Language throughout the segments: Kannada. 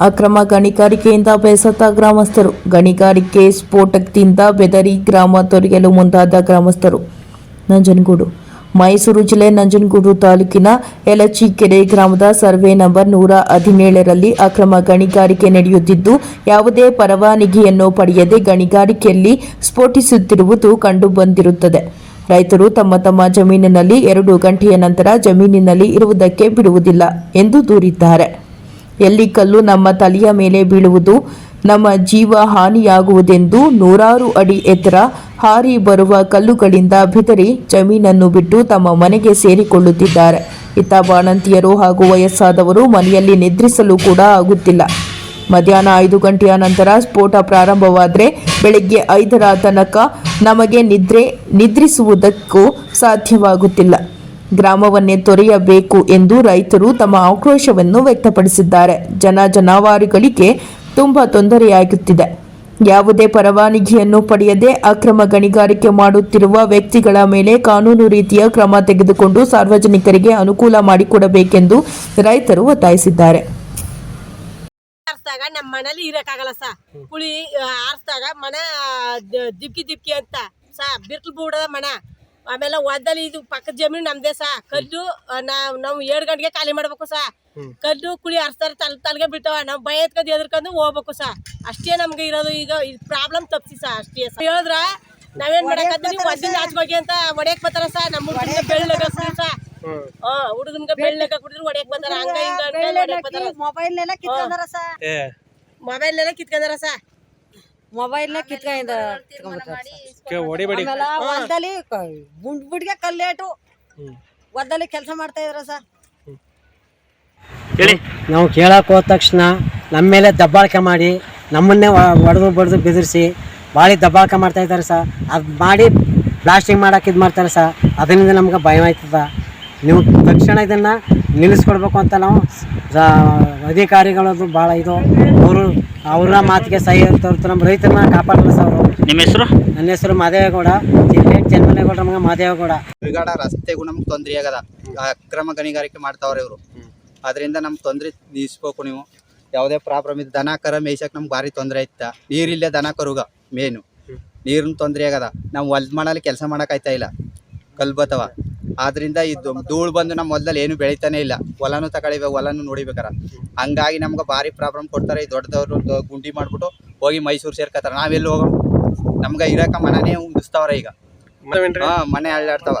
ಅಕ್ರಮ ಗಣಿಗಾರಿಕೆಯಿಂದ ಬೇಸತ್ತ ಗ್ರಾಮಸ್ಥರು. ಗಣಿಗಾರಿಕೆ ಸ್ಫೋಟದಿಂದ ಬೆದರಿ ಗ್ರಾಮ ತೊರೆಯಲು ಮುಂದಾದ ಗ್ರಾಮಸ್ಥರು. ನಂಜನಗೂಡು. ಮೈಸೂರು ಜಿಲ್ಲೆ ನಂಜನಗೂಡು ತಾಲೂಕಿನ ಯಲಚಿಕೆರೆ ಗ್ರಾಮದ ಸರ್ವೆ ನಂಬರ್ ನೂರ ಹದಿನೇಳರಲ್ಲಿ ಅಕ್ರಮ ಗಣಿಗಾರಿಕೆ ನಡೆಯುತ್ತಿದ್ದು, ಯಾವುದೇ ಪರವಾನಗಿಯನ್ನು ಪಡೆಯದೆ ಗಣಿಗಾರಿಕೆಯಲ್ಲಿ ಸ್ಫೋಟಿಸುತ್ತಿರುವುದು ಕಂಡುಬಂದಿರುತ್ತದೆ. ರೈತರು ತಮ್ಮ ತಮ್ಮ ಜಮೀನಿನಲ್ಲಿ ಎರಡು ಗಂಟೆಯ ನಂತರ ಜಮೀನಿನಲ್ಲಿ ಇರುವುದಕ್ಕೆ ಬಿಡುವುದಿಲ್ಲ ಎಂದು ದೂರಿದ್ದಾರೆ. ಎಲ್ಲಿ ಕಲ್ಲು ನಮ್ಮ ತಲೆಯ ಮೇಲೆ ಬೀಳುವುದು, ನಮ್ಮ ಜೀವ ಹಾನಿಯಾಗುವುದೆಂದು ನೂರಾರು ಅಡಿ ಎತ್ತರ ಹಾರಿ ಬರುವ ಕಲ್ಲುಗಳಿಂದ ಬಿದರಿ ಜಮೀನನ್ನು ಬಿಟ್ಟು ತಮ್ಮ ಮನೆಗೆ ಸೇರಿಕೊಳ್ಳುತ್ತಿದ್ದಾರೆ. ಇತ್ತ ಬಾಣಂತಿಯರು ಹಾಗೂ ವಯಸ್ಸಾದವರು ಮನೆಯಲ್ಲಿ ನಿದ್ರಿಸಲು ಕೂಡ ಆಗುತ್ತಿಲ್ಲ. ಮಧ್ಯಾಹ್ನ ಐದು ಗಂಟೆಯ ನಂತರ ಸ್ಫೋಟ ಪ್ರಾರಂಭವಾದರೆ ಬೆಳಗ್ಗೆ ಐದರ ತನಕ ನಮಗೆ ನಿದ್ರೆ, ನಿದ್ರಿಸುವುದಕ್ಕೂ ಸಾಧ್ಯವಾಗುತ್ತಿಲ್ಲ. ಗ್ರಾಮವನ್ನೇ ತೊರೆಯಬೇಕು ಎಂದು ರೈತರು ತಮ್ಮ ಆಕ್ರೋಶವನ್ನು ವ್ಯಕ್ತಪಡಿಸಿದ್ದಾರೆ. ಜನ ಜನಾವಾರುಗಳಿಗೆ ತುಂಬ ತೊಂದರೆಯಾಗುತ್ತಿದೆ. ಯಾವುದೇ ಪರವಾನಗಿಯನ್ನು ಪಡೆಯದೆ ಅಕ್ರಮ ಗಣಿಗಾರಿಕೆ ಮಾಡುತ್ತಿರುವ ವ್ಯಕ್ತಿಗಳ ಮೇಲೆ ಕಾನೂನು ರೀತಿಯ ಕ್ರಮ ತೆಗೆದುಕೊಂಡು ಸಾರ್ವಜನಿಕರಿಗೆ ಅನುಕೂಲ ಮಾಡಿಕೊಡಬೇಕೆಂದು ರೈತರು ಒತ್ತಾಯಿಸಿದ್ದಾರೆ. ನಮ್ಮ ಮನೇಲಿ ಇರಕ್ಕಾಗಲ್ಲ ಸಾ. ಹುಳಿ ಆರಿಸಿದಾಗ ಮನೆ ದಿಪ್ಕಿ ಅಂತ ಸಾ ಬೂಡದ ಮನೆ. ಆಮೇಲೆ ಒದ್ದಲ್ಲಿ ಇದು ಪಕ್ಕದ ಜಮೀನು ನಮ್ದೇ ಸಾ. ಕಲ್ಲು ನಾವು ನಾವ್ ಎರಡು ಗಂಟೆಗೆ ಖಾಲಿ ಮಾಡ್ಬೇಕು ಸಾ. ಕಲ್ಲು ಕುಳಿ ಆರಿಸ್ತಾರೆ ತಲ್ ತಲೆಗೆ ಬಿಟ್ಟವ. ನಾವು ಭಯ ಎತ್ಕೊಂಡು ಎದ್ರಕೊಂಡು ಹೋಗ್ಬೇಕು ಸಾ. ಅಷ್ಟೇ ನಮ್ಗೆ ಇರೋದು ಈಗ ಪ್ರಾಬ್ಲಮ್ ತಪ್ಪಿಸಿ ಸಾ ಅಷ್ಟೇ ಸಾ. ಹೇಳಿದ್ರ ನಾವೇನ್ ಮಾಡಕತ್ತೀವಿ ಒದ್ದಿನ ಆಚೆಗೆ ಅಂತ ಒಡೆಯಕ್ ಬರ್ತಾರ ಸಾ. ನಮ್ಮ ಹುಡುಗ ಬೆಳ್ಳಗ ಸಾ. ಹಾ ಹುಡುಗನ್ಗ ಬೆಳ್ಳಗ ಕುಡಿದ್ರು ಒಡೆಯಕ್ ಬರ್ತಾರ. ಹಂಗ ಹಿಂಗ ಮೊಬೈಲ್ ಎಲ್ಲ ಕಿತ್ಕೊಂಡಾರ ಸಾ. ಮೊಬೈಲ್ ಎಲ್ಲ ಕಿತ್ಕೊಂಡಾರ ಸಾ. ಮೊಬೈಲ್ನ ಕಿತ್ಕೊಂಡ ಆಮೇಲೆ ಹೊಲದಲ್ಲಿ ಗುಂಡ್ ಬಿಡ್ಗೆ ಕಲ್ಲೇಟು. ಹೊಲದಲ್ಲಿ ಕೆಲಸ ಮಾಡ್ತಾ ಇದ್ರ ಹೇಳಿ. ನಾವು ಕೇಳಕ್ಕೆ ಹೋದ ತಕ್ಷಣ ನಮ್ಮ ಮೇಲೆ ದಬ್ಬಾಳ್ಕೆ ಮಾಡಿ ನಮ್ಮನ್ನೇ ಹೊಡೆದು ಬಡ್ದು ಬೆದರಿಸಿ ಭಾಳ ದಬ್ಬಾಳಿಕೆ ಮಾಡ್ತಾ ಇದ್ದಾರೆ ಸರ್. ಅದು ಮಾಡಿ ಬ್ಲಾಸ್ಟಿಂಗ್ ಮಾಡಕ್ಕೆ ಇದು ಮಾಡ್ತಾರೆ ಸರ್. ಅದರಿಂದ ನಮ್ಗೆ ಭಯ ಆಯ್ತದ ನೀವು ತಕ್ಷಣ ಇದನ್ನು ನಿಲ್ಲಿಸ್ಕೊಡ್ಬೇಕು ಅಂತ ನಾವು ಅಧಿಕಾರಿಗಳದ್ದು ಭಾಳ ಇದು. ಅವರು ಅವರ ಮಾತಿಗೆ ಸಹಿ ತೋರ್ತು ನಮ್ಮ ರೈತರನ್ನ ಕಾಪಾಡಲ್ಲ ಸರ್ ನಿಮ್ಮ ಹೆಸರು? ನನ್ನ ಹೆಸರು ಮಾದೇವೇಗೌಡ. ಜಿಲ್ಲೆ ಚನ್ನಮನೇಗೌಡ ಮಗ ಮಾದೇವೇಗೌಡ. ಬಿಗಾಡ ರಸ್ತೆಗೂ ನಮ್ಗೆ ತೊಂದರೆ ಆಗದ. ಅಕ್ರಮ ಗಣಿಗಾರಿಕೆ ಮಾಡ್ತಾವ್ರೆ ಇವರು. ಅದರಿಂದ ನಮ್ಗೆ ತೊಂದರೆ ನಿಲ್ಲಿಸ್ಬೇಕು ನೀವು. ಯಾವುದೇ ಪ್ರಾಬ್ಲಮ್ ಇದೆ ದನ ಕರ ಮೇಯ್ಸಕ್ಕೆ ನಮ್ಗೆ ಭಾರಿ ತೊಂದರೆ ಇತ್ತ ನೀರಿಲ್ಲೇ ದನ ಕರುಗ ಮೇನು ನೀರಿನ ತೊಂದರೆ ಆಗದ. ನಾವು ಹೊಲ್ದ ಮಾಡಲಿ ಕೆಲಸ ಮಾಡೋಕ್ಕಾಯ್ತಾ ಇಲ್ಲ. ಕಲ್ ಬತ್ತವ. ಆದ್ರಿಂದ ಇದು ಧೂಳು ಬಂದು ನಮ್ಮ ಹೊಲದಲ್ಲಿ ಏನು ಬೆಳಿತಾನೆ ಇಲ್ಲ. ಹೊಲನೂ ತಗೊಳಿಬೇಕು ಹೊಲನೂ ನೋಡಿಬೇಕಾರ. ಹಂಗಾಗಿ ನಮ್ಗೆ ಭಾರಿ ಪ್ರಾಬ್ಲಮ್ ಕೊಡ್ತಾರೆ ಈ ದೊಡ್ಡದವ್ರು ಗುಂಡಿ ಮಾಡ್ಬಿಟ್ಟು ಹೋಗಿ ಮೈಸೂರು ಸೇರ್ಕತ್ತಾರ. ನಾವೆಲ್ಲಿ ಹೋಗೋ ನಮ್ಗೆ ಇರಕ ಮನನೇ ಉಂದಿಸ್ತಾವ್ರೆ ಈಗ. ಹಾ ಮನೆ ಅಳ್ಳಾಡ್ತಾವ.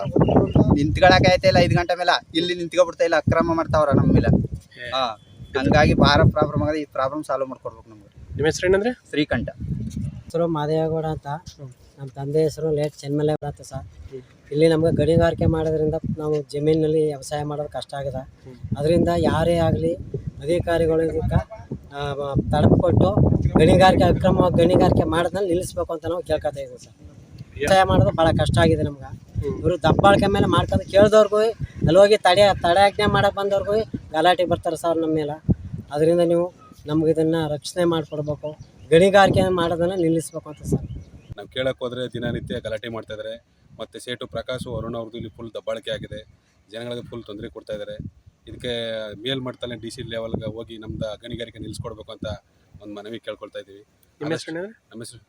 ನಿಂತ್ಕೊಳಕ್ಕೆ ಆಯ್ತಾ ಇಲ್ಲ ಐದು ಗಂಟೆ ಮೇಲೆ? ಇಲ್ಲಿ ನಿಂತ್ಕೊಬಿಡ್ತಾ ಇಲ್ಲ ಅಕ್ರಮ ಮಾಡ್ತಾವ್ರ ನಮ್ಮ ಮೇಲೆ. ಹಾ ಹಂಗಾಗಿ ಭಾರ ಪ್ರಾಬ್ಲಮ್ ಆಗದೆ. ಈ ಪ್ರಾಬ್ಲಮ್ ಸಾಲ್ವ್ ಮಾಡ್ಕೊಡ್ಬೇಕು ನಮ್ಗೆ. ನಿಮ್ಮ ಹೆಸರು ಏನಂದ್ರೆ ಶ್ರೀಕಂಠ. ಹೆಸರು ಮಾದೇವೇಗೌಡ ಅಂತ. ನಮ್ಮ ತಂದೆ ಹೆಸರು ಲೇಟ್ ಚೆನ್ನಮಲೆ ಬರತ್ತೆ ಸರ್. ಇಲ್ಲಿ ನಮ್ಗೆ ಗಣಿಗಾರಿಕೆ ಮಾಡೋದ್ರಿಂದ ನಾವು ಜಮೀನಿನಲ್ಲಿ ವ್ಯವಸಾಯ ಮಾಡೋದು ಕಷ್ಟ ಆಗಿದೆ. ಅದರಿಂದ ಯಾರೇ ಆಗಲಿ ಅಧಿಕಾರಿಗಳು ಇದಕ್ಕೆ ತಡಪು ಕೊಟ್ಟು ಗಣಿಗಾರಿಕೆ ಅಕ್ರಮ ಗಣಿಗಾರಿಕೆ ಮಾಡೋದನ್ನ ನಿಲ್ಲಿಸ್ಬೇಕು ಅಂತ ನಾವು ಕೇಳ್ಕೊತಾ ಇದ್ದೀವಿ ಸರ್. ವ್ಯವಸಾಯ ಮಾಡೋದು ಭಾಳ ಕಷ್ಟ ಆಗಿದೆ ನಮ್ಗೆ. ಇವರು ದಬ್ಬಾಳ್ಕೆ ಮೇಲೆ ಮಾಡ್ಕೊಂಡು ಕೇಳಿದವ್ರಿಗೂ ಅಲ್ಲಿ ಹೋಗಿ ತಡೆ, ತಡೆಯಾಜ್ಞೆ ಮಾಡಕ್ಕೆ ಬಂದವ್ರಿಗೂ ಗಲಾಟೆ ಬರ್ತಾರೆ ಸರ್ ನಮ್ಮ ಮೇಲೆ. ಅದರಿಂದ ನೀವು ನಮ್ಗೆ ಇದನ್ನು ರಕ್ಷಣೆ ಮಾಡಿಕೊಡ್ಬೇಕು. ಗಣಿಗಾರಿಕೆ ಮಾಡೋದನ್ನು ನಿಲ್ಲಿಸ್ಬೇಕು ಅಂತ ಸರ್. ನಾವು ಕೇಳಕ್ಕೆ ಹೋದರೆ ದಿನನಿತ್ಯ ಗಲಾಟೆ ಮಾಡ್ತಾ ಇದ್ದಾರೆ ಮತ್ತು ಸೇಟು ಪ್ರಕಾಶ್ ಅರುಣ್ ಅವ್ರದ್ದು ಇಲ್ಲಿ ಫುಲ್ ದಬ್ಬಾಳಿಕೆ ಆಗಿದೆ. ಜನಗಳಿಗೆ ಫುಲ್ ತೊಂದರೆ ಕೊಡ್ತಾ ಇದ್ದಾರೆ ಇದಕ್ಕೆ ಮೇಲ್ಮಟ್ಟದಲ್ಲಿ ಡಿ ಸಿ ಲೆವೆಲ್ಗೆ ಹೋಗಿ ನಮ್ದು ಗಣಿಗಾರಿಕೆ ನಿಲ್ಲಿಸ್ಕೊಡ್ಬೇಕು ಅಂತ ಒಂದು ಮನವಿ ಕೇಳ್ಕೊಳ್ತಾ ಇದ್ದೀವಿ. ನಿಮ್ಮ ಹೆಸರು ನಮ್ಮ ಹೆಸರು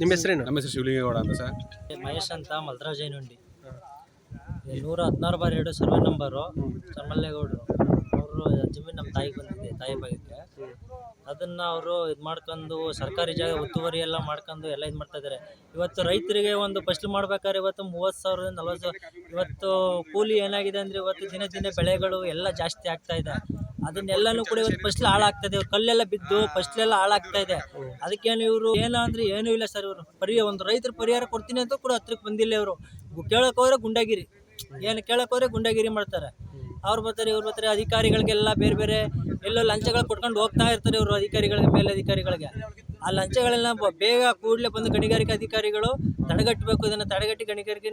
ನಿಮ್ಮ ಹೆಸರೇನು? ನಮ್ಮ ಹೆಸರು ಶಿವಲಿಂಗೇಗೌಡ ಅಂತ ಸರ್. ಮಹೇಶ್ ಅಂತ ಮಲ್ರಾಜ್ ಐನುಂಡಿ. ನೂರ ಹದಿನಾರು ಬಾರ್ ಎರಡು ಸರ್ವೆ ನಂಬರು. ಚರ್ಮಲ್ಲೇಗೌಡರು ಅವರು ಜಮೀನು ನಮ್ಮ ತಾಯಿಗೆ ಬಂದಿದೆ, ತಾಯಿ ಭಾಗಕ್ಕೆ. ಅದನ್ನ ಅವರು ಇದು ಮಾಡ್ಕೊಂಡು ಸರ್ಕಾರಿ ಜಾಗ ಒತ್ತುವರಿ ಎಲ್ಲ ಮಾಡ್ಕೊಂಡು ಎಲ್ಲ ಇದು ಮಾಡ್ತಾ ಇದ್ದಾರೆ ಇವತ್ತು ರೈತರಿಗೆ ಒಂದು ಫಸ್ಟ್ ಮಾಡ್ಬೇಕಾದ್ರೆ ಇವತ್ತು ಮೂವತ್ತು ಸಾವಿರದಿಂದ ನಲ್ವತ್ತು ಸಾವಿರ, ಇವತ್ತು ಕೂಲಿ ಏನಾಗಿದೆ ಅಂದರೆ ಇವತ್ತು ದಿನ ದಿನ ಬೆಳೆಗಳು ಎಲ್ಲ ಜಾಸ್ತಿ ಆಗ್ತಾ ಇದೆ. ಅದನ್ನೆಲ್ಲನೂ ಕೂಡ ಇವತ್ತು ಫಸ್ಲು ಹಾಳಾಗ್ತಾ ಇವ್ರು ಕಲ್ಲೆಲ್ಲ ಬಿದ್ದು ಫಸ್ಲೆಲ್ಲ ಹಾಳಾಗ್ತಾ ಇದೆ. ಅದಕ್ಕೇನು ಇವರು ಏನ ಅಂದ್ರೆ ಏನೂ ಇಲ್ಲ ಸರ್ ಇವರು. ಪರಿಹಾರ ಒಂದು ರೈತರು ಪರಿಹಾರ ಕೊಡ್ತೀನಿ ಅಂತ ಕೂಡ ಹತ್ರಕ್ಕೆ ಬಂದಿಲ್ಲ ಇವರು. ಕೇಳಕ್ ಹೋದ್ರೆ ಗುಂಡಾಗಿರಿ. ಏನು ಕೇಳಕ್ ಹೋದ್ರೆ ಗುಂಡಾಗಿರಿ ಮಾಡ್ತಾರೆ. ಅವ್ರು ಬರ್ತಾರೆ ಇವ್ರು ಬರ್ತಾರೆ ಅಧಿಕಾರಿಗಳಿಗೆಲ್ಲ ಬೇರೆ ಬೇರೆ ಎಲ್ಲೋ ಲಂಚಗಳು ಕೊಟ್ಕೊಂಡು ಹೋಗ್ತಾ ಇರ್ತಾರೆ ಇವರು ಅಧಿಕಾರಿಗಳಿಗೆ ಮೇಲೆ ಅಧಿಕಾರಿಗಳಿಗೆ ಆ ಲಂಚಗಳೆಲ್ಲ ಬೇಗ ಕೂಡಲೇ ಬಂದು ಗಣಿಗಾರಿಕೆ ಅಧಿಕಾರಿಗಳು ತಡೆಗಟ್ಟಬೇಕು, ಇದನ್ನು ತಡೆಗಟ್ಟಿ ಗಣಿಗಾರಿಕೆ